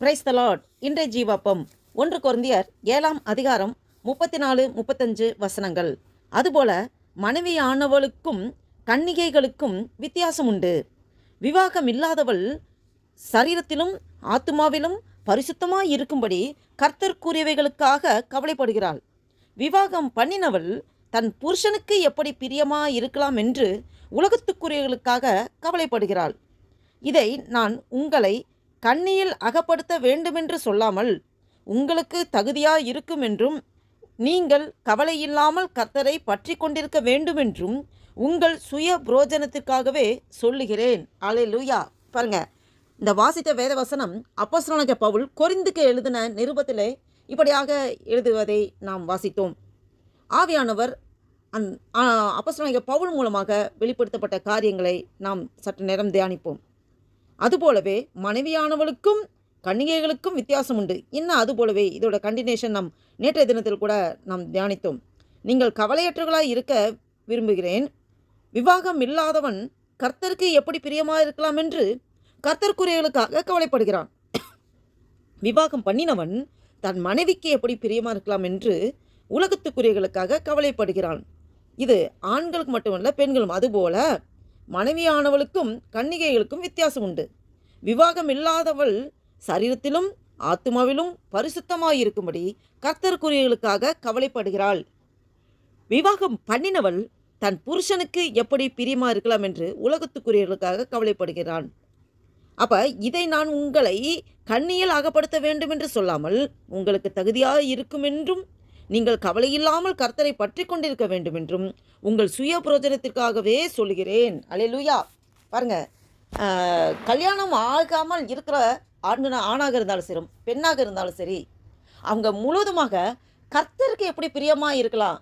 Praise the Lord இன்றைய ஜீவாப்பம் ஒன்று குருந்தியர் ஏழாம் அதிகாரம் முப்பத்தி நாலு முப்பத்தஞ்சு வசனங்கள். அதுபோல மனைவியானவளுக்கும் கன்னிகைகளுக்கும் வித்தியாசம் உண்டு. விவாகம் இல்லாதவள் சரீரத்திலும் ஆத்துமாவிலும் பரிசுத்தமாக இருக்கும்படி கர்த்தற்குரியவைகளுக்காக கவலைப்படுகிறாள். விவாகம் பண்ணினவள் தன் புருஷனுக்கு எப்படி பிரியமாக இருக்கலாம் என்று உலகத்துக்குரியவர்களுக்காக கவலைப்படுகிறாள். இதை நான் உங்களை கண்ணியில் அகப்படுத்த வேண்டுமென்று சொல்லாமல் உங்களுக்கு தகுதியாக இருக்கும் என்றும் நீங்கள் கவலையில்லாமல் கர்த்தரை பற்றி கொண்டிருக்க வேண்டுமென்றும் உங்கள் சுய புரோஜனத்திற்காகவே சொல்லுகிறேன். அலே லூயா பாருங்க இந்த வாசித்த வேத வசனம் அப்போஸ்தலனாகிய பவுல் கொரிந்துக்கு எழுதின நிருபத்திலே இப்படியாக எழுதுவதை நாம் வாசித்தோம். ஆவியானவர் அந் அப்போஸ்தலனாகிய பவுல் மூலமாக வெளிப்படுத்தப்பட்ட காரியங்களை நாம் சற்று நேரம் தியானிப்போம். அதுபோலவே மனைவியானவளுக்கும் கன்னிகைகளுக்கும் வித்தியாசம் உண்டு இன்னும் அதுபோலவே இதோட கண்டினேஷன் நாம் நேற்றைய தினத்தில் கூட நாம் தியானித்தோம். நீங்கள் கவலையற்றவர்களாய் இருக்க விரும்புகிறேன். விவாகம் இல்லாதவன் கர்த்தருக்கு எப்படி பிரியமாக இருக்கலாம் என்று கர்த்தர்க்குரியவர்களுக்காக கவலைப்படுகிறான். விவாகம் பண்ணினவன் தன் மனைவிக்கு எப்படி பிரியமாக இருக்கலாம் என்று உலகத்துக்குரியவர்களுக்காக கவலைப்படுகிறான். இது ஆண்களுக்கு மட்டுமல்ல பெண்களும். அதுபோல மனைவியானவளுக்கும் கன்னிகைகளுக்கும் வித்தியாசம் உண்டு. விவாகம் இல்லாதவள் சரீரத்திலும் ஆத்மாவிலும் பரிசுத்தமாயிருக்கும்படி கர்த்தருக்குரியவர்களுக்காக கவலைப்படுகிறாள். விவாகம் பண்ணினவள் தன் புருஷனுக்கு எப்படி பிரியமா இருக்கலாம் என்று உலகத்துக்குரியவர்களுக்காக கவலைப்படுகிறான். அப்ப இதை நான் உங்களை கண்ணியில் அகப்படுத்த வேண்டும் என்று சொல்லாமல் உங்களுக்கு தகுதியாக இருக்கும் என்றும் நீங்கள் கவலையில்லாமல் கர்த்தரை பற்றி கொண்டிருக்க வேண்டும் என்றும் உங்கள் சுய புரோஜனத்திற்காகவே சொல்கிறேன் அலையலுயா பாருங்க கல்யாணம் ஆகாமல் இருக்கிற ஆண்கள் ஆணாக இருந்தாலும் சரி பெண்ணாக இருந்தாலும் சரி அவங்க முழுவதுமாக கர்த்தருக்கு எப்படி பிரியமாக இருக்கலாம்?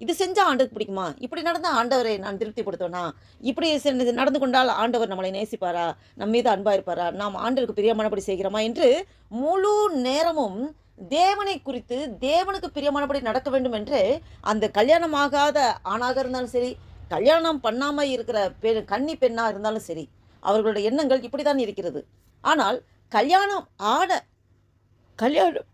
இது செஞ்சால் ஆண்டுக்கு பிடிக்குமா? இப்படி நடந்தால் ஆண்டவரை நான் திருப்திப்படுத்துவேனா? இப்படி நடந்து கொண்டால் ஆண்டவர் நம்மளை நேசிப்பாரா? நம் மீது அன்பாக இருப்பாரா? நாம் ஆண்டவருக்கு பிரியமானபடி செய்கிறோமா? என்று முழு நேரமும் தேவனை குறித்து தேவனுக்கு பிரியமானபடி நடக்க வேண்டும் என்று அந்த கல்யாணமாகாத ஆணாக இருந்தாலும் சரி கல்யாணம் பண்ணாமல் இருக்கிற பெண் கன்னி பெண்ணாக இருந்தாலும் சரி அவர்களுடைய எண்ணங்கள் இப்படி தான் இருக்கிறது. ஆனால் கல்யாணம் ஆன கல்யாணம்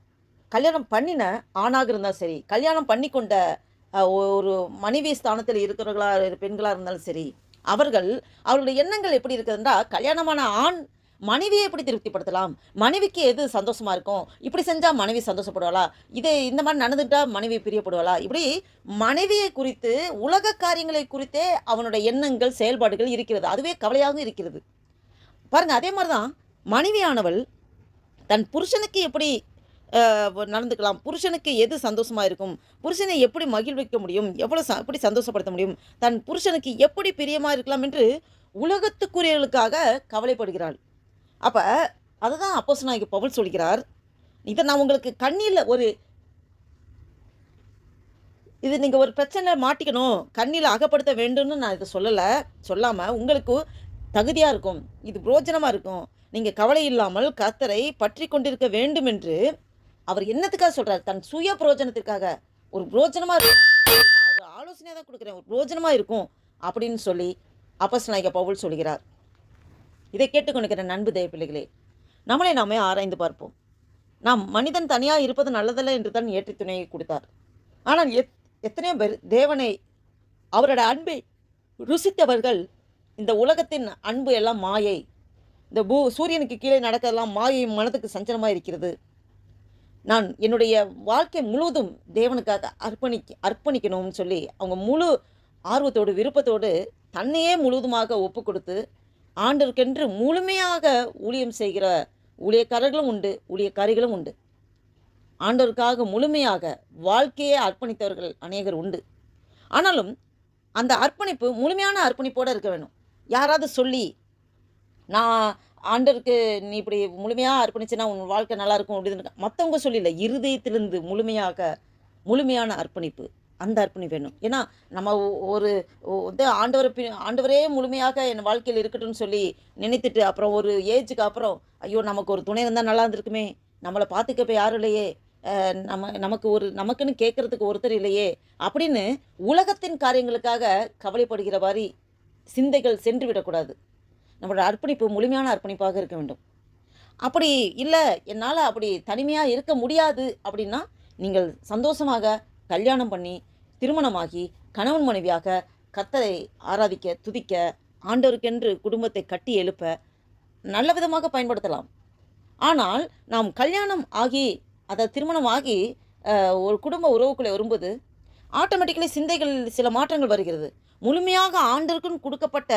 கல்யாணம் பண்ணின ஆணாக இருந்தாலும் சரி கல்யாணம் பண்ணி கொண்ட ஒரு மனைவி ஸ்தானத்தில் இருக்கிறவர்களாக பெண்களாக இருந்தாலும் சரி அவர்கள் அவர்களுடைய எண்ணங்கள் எப்படி இருக்குதுன்றா கல்யாணமான ஆண் மனைவியை எப்படி திருப்திப்படுத்தலாம்? மனைவிக்கு எது சந்தோஷமாக இருக்கும்? இப்படி செஞ்சால் மனைவி சந்தோஷப்படுவாளா? இது இந்த மாதிரி நடந்துட்டால் மனைவி பிரியப்படுவாளா? இப்படி மனைவியை குறித்து உலக காரியங்களை குறித்தே அவனுடைய எண்ணங்கள் செயல்பாடுகள் இருக்கிறது. அதுவே கவலையாகவும் இருக்கிறது. பாருங்கள் அதே மாதிரி தான் மனைவியானவள் தன் புருஷனுக்கு எப்படி நடந்துக்கலாம்? புருஷனுக்கு எது சந்தோஷமாக இருக்கும்? புருஷனை எப்படி மகிழ்விக்க முடியும்? எவ்வளோ ச எப்படி சந்தோஷப்படுத்த முடியும்? தன் புருஷனுக்கு எப்படி பிரியமாக இருக்கலாம் என்று உலகத்துக்குரியவர்களுக்காக கவலைப்படுகிறாள். அப்போ அதுதான் அப்போஸ் நாய்க்கு பவுல் சொல்கிறார். இதை நான் உங்களுக்கு கண்ணியில் ஒரு இது நீங்கள் ஒரு பிரச்சனை மாட்டிக்கணும். கண்ணில் அகப்படுத்த வேண்டும்னு நான் இதை சொல்லலை. சொல்லாமல் உங்களுக்கு தகுதியாக இருக்கும். இது புரோஜனமாக இருக்கும். நீங்கள் கவலை இல்லாமல் கத்தரை பற்றி கொண்டிருக்க வேண்டும் என்று அவர் என்னத்துக்காக சொல்கிறார் தன் சுய புரோஜனத்திற்காக. ஒரு புரோஜனமாக இருக்கும். நான் ஒரு ஆலோசனையாக தான் கொடுக்குறேன். ஒரு புரோஜனமாக இருக்கும் அப்படின்னு சொல்லி அப்பஸ் நாயக பவுல் சொல்கிறார். இதை கேட்டுக்கொண்டிருக்கிற நண்பு தேவ பிள்ளைகளே நம்மளை நாமே ஆராய்ந்து பார்ப்போம். நாம் மனிதன் தனியாக இருப்பது நல்லதல்ல என்று தான் ஏற்றி துணையை கொடுத்தார். ஆனால் எத் எத்தனையோ பேர் தேவனை அவரோட அன்பை ருசித்தவர்கள் இந்த உலகத்தின் அன்பு எல்லாம் மாயை இந்த பூ சூரியனுக்கு கீழே நடக்கிறதெல்லாம் மாயை மனதுக்கு சஞ்சலமாக இருக்கிறது. நான் என்னுடைய வாழ்க்கை முழுவதும் தேவனுக்காக அர்ப்பணிக்க அர்ப்பணிக்கணும்னு சொல்லி அவங்க முழு ஆர்வத்தோடு விருப்பத்தோடு தன்னையே முழுவதுமாக ஒப்பு கொடுத்து ஆண்டவருக்கென்று முழுமையாக ஊழியம் செய்கிற ஊழியக்காரர்களும் உண்டு ஊழியக்காரிகளும் உண்டு. ஆண்டவருக்காக முழுமையாக வாழ்க்கையே அர்ப்பணித்தவர்கள் அநேகர் உண்டு. ஆனாலும் அந்த அர்ப்பணிப்பு முழுமையான அர்ப்பணிப்போடு இருக்க வேணும். யாராவது சொல்லி நான் ஆண்டவருக்கு நீ இப்படி முழுமையாக அர்ப்பணிச்சுன்னா உன் வாழ்க்கை நல்லா இருக்கும் அப்படின்னு மற்றவங்க சொல்லியில்லை இருதயத்திலிருந்து முழுமையாக முழுமையான அர்ப்பணிப்பு. அந்த அர்ப்பணி வேணும். ஏன்னா நம்ம ஒ- ஒரு ஒ- வந்து பின் ஆண்டவரே முழுமையாக என் வாழ்க்கையில் இருக்கட்டும்னு சொல்லி நினைத்துட்டு அப்புறம் ஒரு ஏஜுக்கு அப்புறம் ஐயோ நமக்கு ஒரு துணை இருந்தால் நல்லா இருந்திருக்குமே. நம்மளை பார்த்துக்க இப்போ யாரும் இல்லையே. நம்ம நமக்கு ஒரு நமக்குன்னு கேட்கறதுக்கு ஒருத்தர் இல்லையே. அப்படின்னு உலகத்தின் காரியங்களுக்காக கவலைப்படுகிற மாதிரி சிந்தைகள் சென்று விடக்கூடாது. நம்மளோட அர்ப்பணிப்பு முழுமையான அர்ப்பணிப்பாக இருக்க வேண்டும். அப்படி இல்லை என்னால் அப்படி தனிமையாக இருக்க முடியாது அப்படின்னா நீங்கள் சந்தோஷமாக கல்யாணம் பண்ணி திருமணமாகி கணவன் மனைவியாக கத்தரை ஆராதிக்க துதிக்க ஆண்டவருக்கென்று குடும்பத்தை கட்டி எழுப்ப நல்ல விதமாக பயன்படுத்தலாம். ஆனால் நாம் கல்யாணம் ஆகி அதை திருமணம் ஆகி ஒரு குடும்ப உறவுக்குள்ளே வரும்போது ஆட்டோமேட்டிக்கலி சிந்தைகள் சில மாற்றங்கள் வருகிறது. முழுமையாக ஆண்டருக்குன்னு கொடுக்கப்பட்ட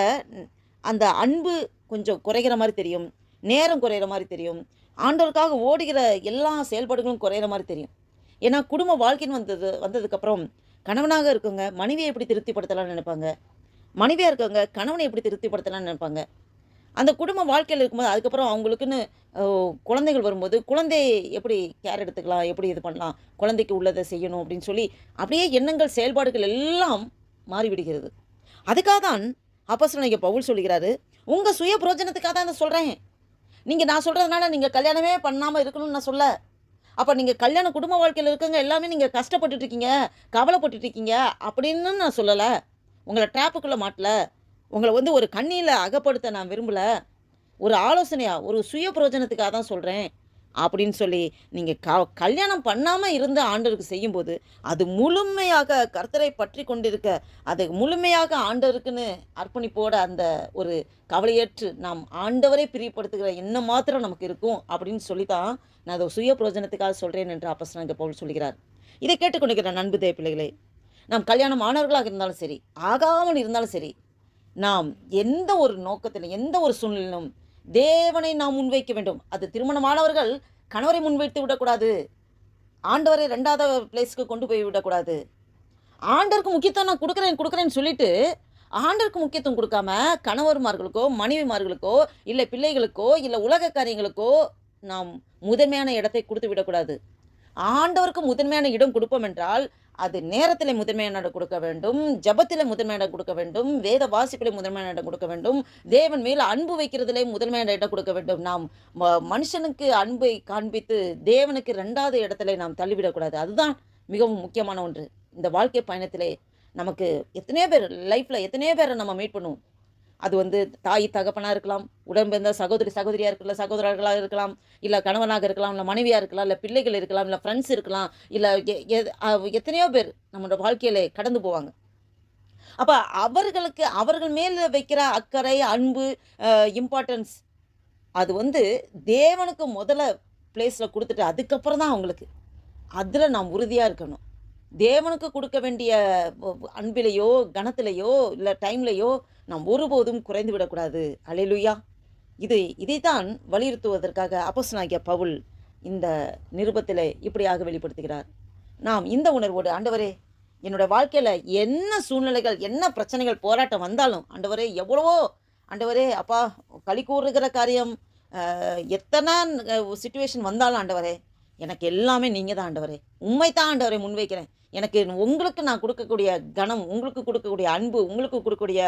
அந்த அன்பு கொஞ்சம் குறைகிற மாதிரி தெரியும். நேரம் குறையிற மாதிரி தெரியும். ஆண்டவருக்காக ஓடுகிற எல்லா செயல்பாடுகளும் குறையிற மாதிரி தெரியும். ஏன்னா குடும்ப வாழ்க்கைன்னு வந்தது வந்ததுக்கப்புறம் கணவனாக இருக்கவங்க மனைவியை எப்படி திருப்திப்படுத்தலாம்னு நினைப்பாங்க? மனைவியாக இருக்கவங்க கணவனை எப்படி திருப்திப்படுத்தலாம்னு நினைப்பாங்க? அந்த குடும்ப வாழ்க்கையில் இருக்கும்போது அதுக்கப்புறம் அவங்களுக்குன்னு குழந்தைகள் வரும்போது குழந்தையை எப்படி கேர் எடுத்துக்கலாம்? எப்படி இது பண்ணலாம்? குழந்தைக்கு உள்ளதை செய்யணும் அப்படின்னு சொல்லி அப்படியே எண்ணங்கள் செயல்பாடுகள் எல்லாம் மாறிவிடுகிறது. அதுக்காக தான் அப்போஸ்தலனாகிய பவுல் சொல்கிறாரு உங்கள் சுய புரோஜனத்துக்காக தான் நான் சொல்கிறேன் நீங்கள் நான் சொல்கிறதுனால நீங்கள் கல்யாணமே பண்ணாமல் இருக்கணும்னு நான் சொல்ல. அப்போ நீங்கள் கல்யாண குடும்ப வாழ்க்கையில் இருக்கவங்க எல்லாமே நீங்கள் கஷ்டப்பட்டுட்டு இருக்கீங்க கவலைப்பட்டுட்டு இருக்கீங்க அப்படின்னு நான் சொல்லலை. உங்களை ட்ராப்புக்குள்ளே மாட்டல. உங்களை வந்து ஒரு கண்ணியில் அகப்படுத்த நான் விரும்பலை. ஒரு ஆலோசனையாக ஒரு சுய பிரயோஜனத்துக்காக தான் சொல்கிறேன் அப்படின்னு சொல்லி நீங்கள் க கல்யாணம் பண்ணாமல் இருந்த ஆண்டவருக்கு செய்யும்போது அது முழுமையாக கர்த்தரை பற்றி கொண்டிருக்க அதை முழுமையாக ஆண்டவருக்குன்னு அர்ப்பணிப்போட அந்த ஒரு கவலையற்று நாம் ஆண்டவரை பிரியப்படுத்துகிற என்ன மாத்திரம் நமக்கு இருக்கும் அப்படின்னு சொல்லி தான் நான் அதை சுய பிரயோஜனத்துக்காக சொல்கிறேன் என்று அப்போ பவுல் சொல்கிறார். இதை கேட்டுக்கொண்டிருக்கிற நண்பு தேவ பிள்ளைகளே நாம் கல்யாணம் ஆனவர்களாக இருந்தாலும் சரி ஆகாமல் இருந்தாலும் சரி நாம் எந்த ஒரு நோக்கத்திலும் எந்த ஒரு சூழ்நிலையிலும் தேவனை நாம் முன்வைக்க வேண்டும். அது திருமணமானவர்கள் கணவரை முன்வைத்து விடக்கூடாது. ஆண்டவரை ரெண்டாவது பிளேஸ்க்கு கொண்டு போய் விடக்கூடாது. ஆண்டவருக்கு முக்கியத்துவம் நான் கொடுக்குறேன் கொடுக்குறேன்னு சொல்லிட்டு ஆண்டருக்கு முக்கியத்துவம் கொடுக்காம கணவர்மார்களுக்கோ மனைவிமார்களுக்கோ இல்லை பிள்ளைகளுக்கோ இல்லை உலக காரியங்களுக்கோ நாம் முதன்மையான இடத்தை கொடுத்து விடக்கூடாது. ஆண்டவருக்கு முதன்மையான இடம் கொடுப்போம் என்றால் அது நேரத்தில் முதன்மையான இடம் கொடுக்க வேண்டும் ஜபத்தில் முதன்மையான இடம் கொடுக்க வேண்டும் வேத வாசிப்பிலே முதன்மையான இடம் கொடுக்க வேண்டும் தேவன் மேல் அன்பு வைக்கிறதுலே முதன்மையான இடம் கொடுக்க வேண்டும். நாம் ம- மனுஷனுக்கு அன்பை காண்பித்து தேவனுக்கு ரெண்டாவது இடத்துல நாம் தள்ளிவிடக்கூடாது. அதுதான் மிகவும் முக்கியமான ஒன்று. இந்த வாழ்க்கை பயணத்திலே நமக்கு எத்தனையோ பேர் லைஃப்பில் எத்தனையோ பேரை நம்ம மீட் பண்ணுவோம். அது வந்து தாய் தகப்பனாக இருக்கலாம் உடன்பிறந்த சகோதரி சகோதரியாக இருக்கலாம் சகோதரர்களாக இருக்கலாம் இல்லை கணவனாக இருக்கலாம் இல்லை மனைவியாக இருக்கலாம் இல்லை பிள்ளைகள் இருக்கலாம் இல்லை ஃப்ரெண்ட்ஸ் இருக்கலாம் இல்லை எ- எத்தனையோ பேர் நம்மளோட வாழ்க்கையில் கடந்து போவாங்க. அப்போ அவர்களுக்கு அவர்கள் மேல் வைக்கிற அக்கறை அன்பு இம்பார்ட்டன்ஸ் அது வந்து தேவனுக்கு முதல்ல பிளேஸில் கொடுத்துட்டு அதுக்கப்புறம் தான் அவங்களுக்கு. அதில் நாம் உறுதியாக இருக்கணும். தேவனுக்கு கொடுக்க வேண்டிய அன்பிலையோ கணத்திலையோ இல்லை டைம்லேயோ நாம் ஒருபோதும் குறைந்து விடக்கூடாது. அலையிலுயா இது இதைத்தான் வலியுறுத்துவதற்காக அப்போசனாகிய பவுல் இந்த நிருபத்தில் இப்படியாக வெளிப்படுத்துகிறார். நாம் இந்த உணர்வோடு ஆண்டவரே என்னோட வாழ்க்கையில் என்ன சூழ்நிலைகள் என்ன பிரச்சனைகள் போராட்டம் வந்தாலும் ஆண்டவரே எவ்வளவோ ஆண்டவரே அப்பா களி கூறுகிற காரியம் எத்தனை சுச்சுவேஷன் வந்தாலும் ஆண்டவரே எனக்கு எல்லாமே நீங்கள் தான் ஆண்டவரே. உண்மை தான் ஆண்டவரை முன்வைக்கிறேன். எனக்கு உங்களுக்கு நான் கொடுக்கக்கூடிய கணம் உங்களுக்கு கொடுக்கக்கூடிய அன்பு உங்களுக்கு கொடுக்கக்கூடிய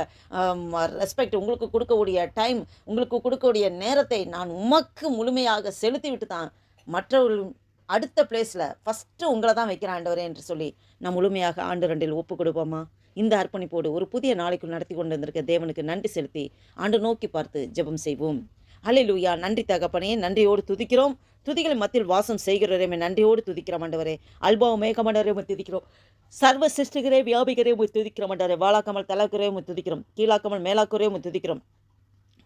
ரெஸ்பெக்ட் உங்களுக்கு கொடுக்கக்கூடிய டைம் உங்களுக்கு கொடுக்கக்கூடிய நேரத்தை நான் உமக்கு முழுமையாக செலுத்தி விட்டு தான் மற்றவர்கள் அடுத்த பிளேஸில் ஃபஸ்ட்டு உங்களை தான் வைக்கிற ஆண்டவரே என்று சொல்லி நான் முழுமையாக ஆண்டு ரெண்டில் ஒப்பு கொடுப்போமா? இந்த அர்ப்பணிப்போடு ஒரு புதிய நாளைக்குள் நடத்தி கொண்டு வந்திருக்க தேவனுக்கு நன்றி செலுத்தி ஆண்டு நோக்கி பார்த்து ஜெபம் செய்வோம். அல்லேலூயா நன்றி தகப்பனே நன்றியோடு துதிக்கிறோம். துதிகள் மத்தியில் வாசம் செய்கிறவரே நன்றியோடு துதிக்கிறோம் ஆண்டவரே. அல்பாவும் மேகமண்டரே துதிக்கிறோம். சர்வ சிருஷ்டிகரே வியாபிகரே துதிக்கிறோம் ஆண்டவரே. வாழாக்கமல் தலாக்குறே துதிக்கிறோம். கீழாக்கமல் மேலாக்குறே துதிக்கிறோம்.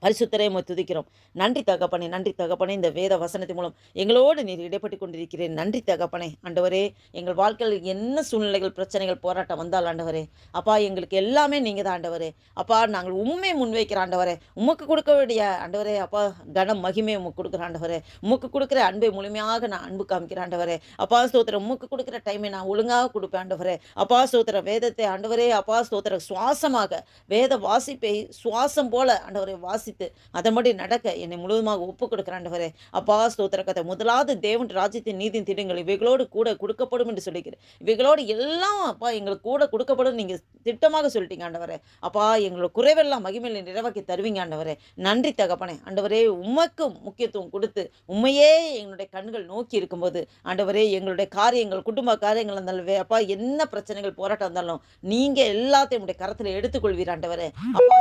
பரிசுத்தரே துதிக்கிறோம். நன்றி தகப்பனே நன்றி தகப்பனே இந்த வேத வசனத்தின் மூலம் எங்களோடு நீர் இடைப்பட்டு கொண்டிருக்கிறேன் நன்றி தகப்பனே ஆண்டவரே எங்கள் வாழ்க்கையில் என்ன சூழ்நிலைகள் பிரச்சனைகள் போராட்டம் வந்தால் ஆண்டவரே அப்பா எங்களுக்கு எல்லாமே நீங்கள் தான் ஆண்டவரே. அப்பா நாங்கள் உண்மை முன்வைக்கிற ஆண்டவரே உமக்கு கொடுக்க வேண்டிய ஆண்டவரே அப்பா கனம் மகிமை உமக்கு கொடுக்குற ஆண்டவரே. உமக்கு கொடுக்குற அன்பை முழுமையாக நான் அன்பு காமிக்கிற ஆண்டவரே. அப்பா ஸ்தோத்திரம் உமக்கு கொடுக்குற டைமை நான் ஒழுங்காக கொடுப்பேன் ஆண்டவரே. அப்பா ஸ்தோத்திர வேதத்தை ஆண்டவரே அப்பா ஸ்தோத்திர சுவாசமாக வேத வாசிப்பை சுவாசம் போல ஆண்டவரை வாசித்து அதன்படி நடக்க என்னை முழுவதுமாக ஒப்பு கொடுக்கிறாண்டவரே அப்பா ஸ்தோத்திர கதை முதலாவது தேவன் ராஜ்யத்தின் நீதியின் திட்டங்கள் இவைகளோடு கூட கொடுக்கப்படும் என்று சொல்லிக்கிறேன் இவைகளோடு எல்லாம் அப்பா எங்களுக்கு கூட கொடுக்கப்படும் நீங்கள் திட்டமாக சொல்லிட்டீங்க ஆண்டவரே. அப்பா எங்களோட குறைவெல்லாம் மகிமையில் நிறைவாக்கி தருவீங்க ஆண்டவரே. நன்றி தகப்பனே. ஆண்டவரே உமக்கு முக்கியத்துவம் கொடுத்து உண்மையே எங்களுடைய கண்கள் நோக்கி இருக்கும்போது ஆண்டவரே எங்களுடைய காரியங்கள் குடும்ப காரியங்கள் இருந்தாலும் அப்பா என்ன பிரச்சனைகள் போராட்டம் இருந்தாலும் நீங்கள் எல்லாத்தையும் உடைய கரத்தில் எடுத்துக்கொள்வீர் ஆண்டவரே. அப்பா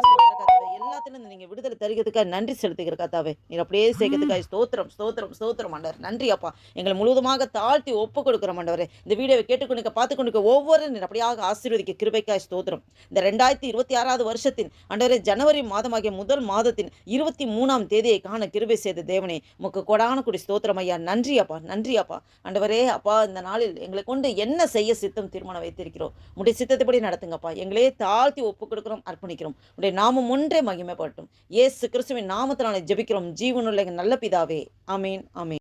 எல்லாத்திலும் நீங்கள் விடுதலை தருகிறதுக்காக நன்றி செலுத்துகிற கத்தாவே நீர் அப்படியே சேர்க்கறதுக்காக ஸ்தோத்திரம் ஸ்தோத்திரம் ஸ்தோத்திரம் ஆண்டவர் நன்றி அப்பா. எங்களை முழுவதுமாக தாழ்த்தி ஒப்பு கொடுக்குறோம் ஆண்டவரே இந்த வீடியோவை கேட்டுக்கொண்டு பார்த்து கொண்டு ஒவ்வொரு நீர் அப்படியாக ஆசீர்வதிக்க கிருபைக்காய் ஸ்தோத்திரம். இந்த ரெண்டாயிரத்தி இருபத்தி ஆறாவது வருஷத்தின் ஆண்டவரே ஜனவரி மாதமாகிய முதல் மாதத்தின் இருபத்தி மூணாம் தேதியை காண கிருபை செய்த தேவனே உமக்கு கொடான குடி ஸ்தோத்திரம் ஐயா. நன்றி அப்பா நன்றி அப்பா. ஆண்டவரே அப்பா இந்த நாளில் எங்களை கொண்டு என்ன செய்ய சித்தம் தீர்மானம் வைத்திருக்கிறோம்? உடைய சித்தத்தைப்படி நடத்துங்கப்பா. எங்களே தாழ்த்தி ஒப்பு கொடுக்கிறோம் அர்ப்பணிக்கிறோம். உடைய நாமம் ஒன்றே மகிமைப்பட்டும் இயேசு கிறிஸ்துவின் நாமத்தினாலே ஜெபிக்கிறோம். ஜீவனுள்ள நல்ல பிதாவே. அமேன் அமேன்